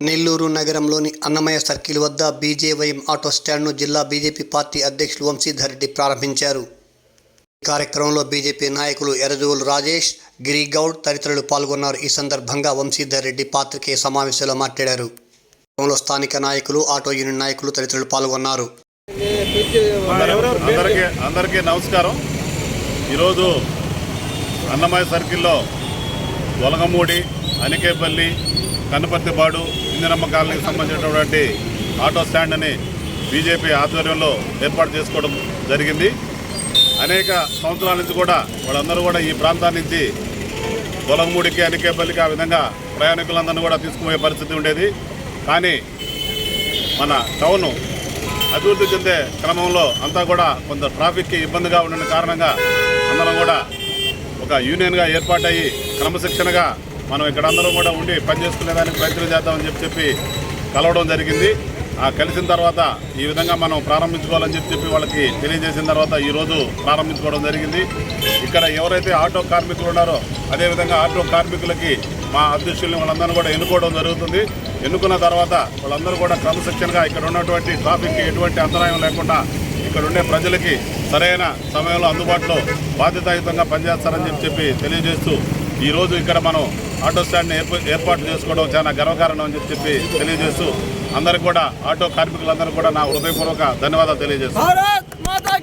నెల్లూరు నగరంలోని అన్నమయ్య సర్కిల్ వద్ద BJYM auto స్టాండ్ను జిల్లా బీజేపీ పార్టీ అధ్యక్షులు వంశీధర్ రెడ్డి ప్రారంభించారు. ఈ కార్యక్రమంలో బీజేపీ నాయకులు ఎరజువులు రాజేష్ గిరిగౌడ్ తదితరులు పాల్గొన్నారు. ఈ సందర్భంగా వంశీధర్ రెడ్డి పాత్రికేయ సమావేశంలో మాట్లాడారు. స్థానిక నాయకులు ఆటో యూనియన్ నాయకులు తదితరులు పాల్గొన్నారు. అందరికీ అందరికీ నమస్కారం. ఈరోజు అన్నమయ్య సర్కిల్లో వలగమూడి అనికేపల్లి కన్నపర్తిపాడు ఇందిరమ్మ కాలనీకి సంబంధించినటువంటి ఆటో స్టాండ్ అని బీజేపీ ఆధ్వర్యంలో ఏర్పాటు చేసుకోవడం జరిగింది. అనేక సంవత్సరాల నుంచి కూడా వాళ్ళందరూ కూడా ఈ ప్రాంతాల నుంచి పొలంమూడికి అనికేపల్లికి ఆ విధంగా ప్రయాణికులందరినీ కూడా తీసుకుపోయే పరిస్థితి ఉండేది. కానీ మన టౌన్ అభివృద్ధి చెందే క్రమంలో అంతా కూడా కొంత ట్రాఫిక్కి ఇబ్బందిగా ఉన్న కారణంగా అందరం కూడా ఒక యూనియన్గా ఏర్పాటయ్యి క్రమశిక్షణగా మనం ఇక్కడ అందరూ కూడా ఉండి పనిచేసుకునేదానికి ప్రయత్నం చేద్దామని చెప్పి చెప్పి కలవడం జరిగింది. ఆ కలిసిన తర్వాత ఈ విధంగా మనం ప్రారంభించుకోవాలని చెప్పి చెప్పి వాళ్ళకి తెలియజేసిన తర్వాత ఈరోజు ప్రారంభించుకోవడం జరిగింది. ఇక్కడ ఎవరైతే ఆటో కార్మికులు ఉన్నారో అదేవిధంగా ఆటో కార్మికులకి మా అధ్యక్షుల్ని వాళ్ళందరూ కూడా ఎన్నుకోవడం జరుగుతుంది. ఎన్నుకున్న తర్వాత వాళ్ళందరూ కూడా క్రమశిక్షణగా ఇక్కడ ఉన్నటువంటి ట్రాఫిక్కి ఎటువంటి అంతరాయం లేకుండా ఇక్కడ ఉండే ప్రజలకి సరైన సమయంలో అందుబాటులో బాధ్యతాయుతంగా పనిచేస్తారని చెప్పి చెప్పి తెలియజేస్తూ ఈరోజు ఇక్కడ మనం ఆటో స్టాండ్ని ఏర్పాటు చేసుకోవడం చాలా గర్వకారణం అని చెప్పి తెలియజేస్తూ అందరికి కూడా ఆటో కార్మికులందరూ కూడా నా హృదయపూర్వక ధన్యవాదాలు తెలియజేస్తాను